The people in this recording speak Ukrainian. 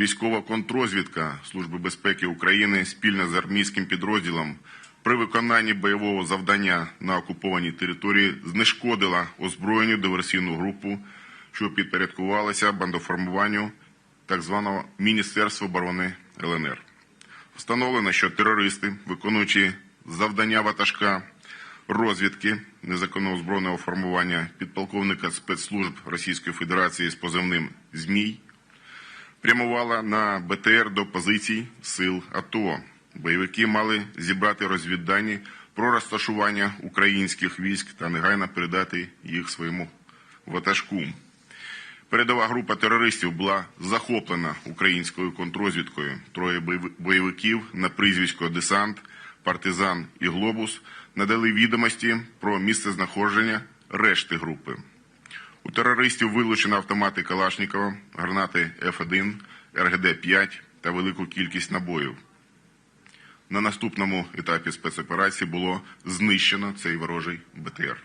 військова контрозвідка Служби безпеки України спільно з армійським підрозділом при виконанні бойового завдання на окупованій території знешкодила озброєню диверсійну групу, що підпорядкувалася бандоформуванню так званого Міністерства оборони ЛНР. Встановлено, що терористи, виконуючи завдання ватажка розвідки незаконного формування підполковника спецслужб Російської Федерації з позивним ЗМІ, прямувала на БТР до позицій сил АТО. Бойовики мали зібрати розвіддані про розташування українських військ та негайно передати їх своєму ватажку. Передова група терористів була захоплена українською контрозвідкою. Троє бойовиків на прізвисько Десант, Партизан і Глобус надали відомості про місце знаходження решти групи. У терористів вилучено автомати Калашникова, гранати Ф1, РГД-5 та велику кількість набоїв. На наступному етапі спецоперації було знищено цей ворожий БТР.